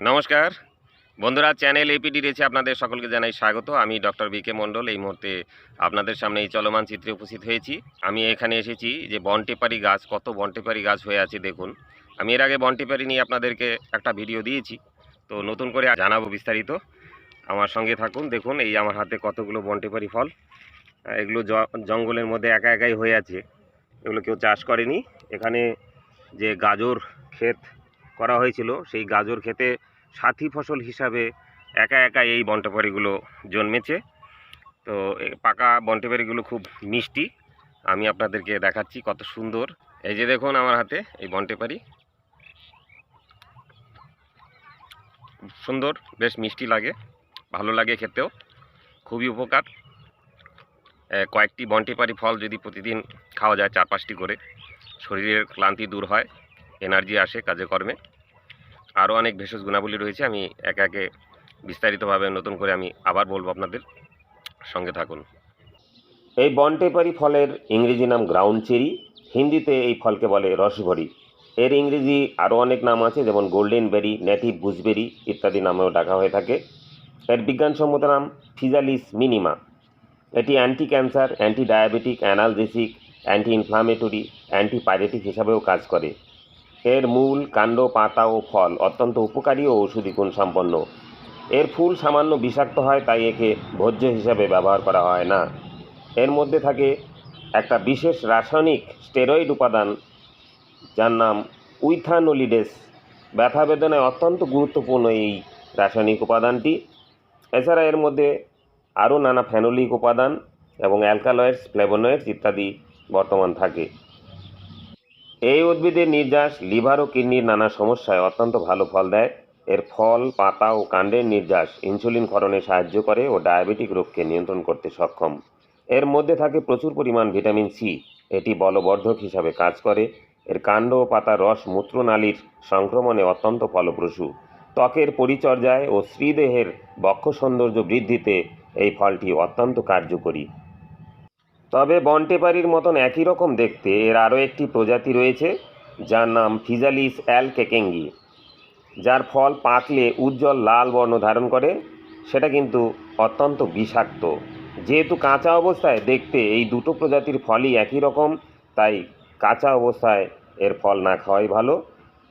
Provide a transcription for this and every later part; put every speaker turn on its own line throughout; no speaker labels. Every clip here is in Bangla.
নমস্কার। বন্ধুরা, চ্যানেল এপিডি রয়েছে, আপনাদের সকলকে জানাই স্বাগত। আমি ডক্টর বি কে মণ্ডল, এই মুহূর্তে আপনাদের সামনে এই চলমান চিত্রে উপস্থিত হয়েছি। আমি এখানে এসেছি যে বনটেপারি গাছ, কত বনটেপারি গাছ হয়ে আছে দেখুন। আমি এর আগে বনটেপারি নিয়ে আপনাদেরকে একটা ভিডিও দিয়েছি। তো নতুন করে জানাব বিস্তারিত। আমার সঙ্গে থাকুন, দেখুন, এই আমার হাতে কতগুলো বনটেপারি ফল। এগুলো জঙ্গলের মধ্যে একা একাই হয়ে আছে। এগুলো কেউ চাষ করেনি। এখানে যে গাজর ক্ষেত করা হয়েছিল, সেই গাজর খেতে সাথী ফসল হিসাবে একা একা এই বন্টপাড়িগুলো জন্মেছে। তো পাকা বন্টপাড়িগুলো খুব মিষ্টি। আমি আপনাদেরকে দেখাচ্ছি কত সুন্দর। এই যে দেখুন আমার হাতে এই বন্টেপাড়ি। সুন্দর, বেশ মিষ্টি লাগে, ভালো লাগে খেতেও, খুবই উপকার। কয়েকটি বন্টেপাড়ি ফল যদি প্রতিদিন খাওয়া যায় চার পাঁচটি করে, শরীরের ক্লান্তি দূর হয়। এনার্জি আসে কাজে কর্মে। আরও অনেক ভেষজ গুণাবলী রয়েছে, আমি একে একে বিস্তারিতভাবে নতুন করে আমি আবার বলব আপনাদের সঙ্গে থাকুন। এই বনটেপারি ফলের ইংরেজি নাম গ্রাউন্ড চেরি হিন্দিতে এই ফলকে বলে রসভরি। এর ইংরেজি আরও অনেক নাম আছে, যেমন গোল্ডেন বেরি নেটিভ গুজবেরি ইত্যাদি নামেও ডাকা হয়ে থাকে। এর বিজ্ঞানসম্মত নাম ফিজালিস মিনিমা এটি anti cancer anti diabetic analgesic anti inflammatory antipyretic হিসাবেও কাজ করে। এর মূল কাণ্ড পাতা ও ফল অত্যন্ত উপকারী ও ঔষধি গুণ সম্পন্ন। এর ফুল সামান্য বিষাক্ত হয়, তাই একে ভোজ্য হিসাবে ব্যবহার করা হয় না। এর মধ্যে থাকে একটা বিশেষ রাসায়নিক স্টেরয়েড উপাদান, যার নাম উইথানোলিডেস। ব্যথা বেদনায় অত্যন্ত গুরুত্বপূর্ণ এই রাসায়নিক উপাদানটি। এছাড়া এর মধ্যে আরও নানা ফ্যানোলিক উপাদান এবং অ্যালকালয়েডস, ফ্লেভোনয়েডস ইত্যাদি বর্তমান থাকে। এই উদ্ভিদের নির্যাস, লিভার ও কিডনির নানা সমস্যায় অত্যন্ত ভালো ফল দেয়। এর ফল, পাতা ও কাণ্ডের নির্যাস ইনসুলিন ক্ষরণে সাহায্য করে ও ডায়াবেটিক রোগকে নিয়ন্ত্রণ করতে সক্ষম। এর মধ্যে থাকে প্রচুর পরিমাণ ভিটামিন সি। এটি বলবর্ধক হিসাবে কাজ করে। এর কাণ্ড ও পাতার রস মূত্রনালীর সংক্রমণে অত্যন্ত ফলপ্রসূ। ত্বকের পরিচর্যায় ও শ্রীদেহের বক্ষ সৌন্দর্য বৃদ্ধিতে এই ফলটি অত্যন্ত কার্যকরী। তবে বনটেপারির মতন একই রকম দেখতে এর আরও একটি প্রজাতি রয়েছে, যার নাম ফিজালিস অ্যাল কেকেঙ্গি যার ফল পাকলে উজ্জ্বল লাল বর্ণ ধারণ করে। সেটা কিন্তু অত্যন্ত বিষাক্ত। যেহেতু কাঁচা অবস্থায় দেখতে এই দুটো প্রজাতির ফলই একই রকম, তাই কাঁচা অবস্থায় এর ফল না খাওয়াই ভালো।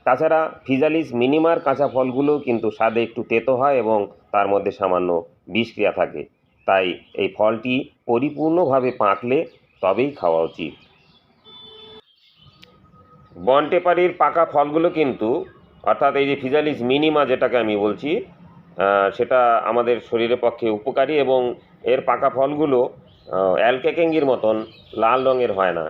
তাছাড়া ফিজালিস মিনিমার কাঁচা ফলগুলোও কিন্তু স্বাদে একটু তেতো হয় এবং তার মধ্যে সামান্য বিষক্রিয়া থাকে। তাই এই ফলটি পরিপূর্ণভাবে পাকলে তবেই খাওয়া উচিত। বনটেপারির পাকা ফলগুলো কিন্তু, অর্থাৎ এই যে ফিজালিস মিনিমা যেটাকে আমি বলছি সেটা আমাদের শরীরের পক্ষে উপকারী এবং এর পাকা ফলগুলো অ্যালকেকেঙ্গির মতন লাল রঙের হয় না।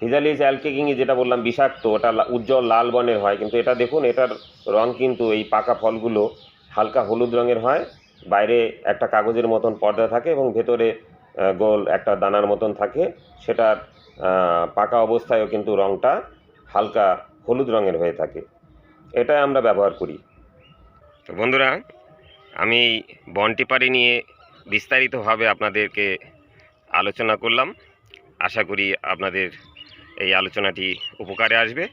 ফিজালিস অ্যালকেকিংই যেটা বললাম বিষাক্ত, ওটা উজ্জ্বল লাল বর্ণের হয়, কিন্তু এটা দেখুন, এটার রং কিন্তু এই পাকা ফলগুলো হালকা হলুদ রঙের হয় বাইরে একটা কাগজের মতন পর্দা থাকে এবং ভেতরে গোল একটা দানার মতন থাকে। সেটার পাকা অবস্থায়ও কিন্তু রঙটা হালকা হলুদ রঙের হয়ে থাকে। এটাই আমরা ব্যবহার করি। তো বন্ধুরা, আমি বনটিপারি নিয়ে বিস্তারিতভাবে আপনাদেরকে আলোচনা করলাম। আশা করি আপনাদের এই আলোচনাটি উপকারে আসবে।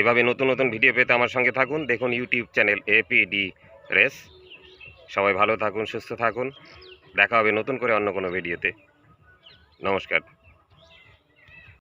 এভাবে নতুন নতুন ভিডিও পেতে আমার সঙ্গে থাকুন। দেখুন ইউটিউব চ্যানেল এপিডি রেস। সবাই ভালো থাকুন সুস্থ থাকুন। দেখা হবে নতুন করে অন্য কোনো ভিডিওতে। নমস্কার।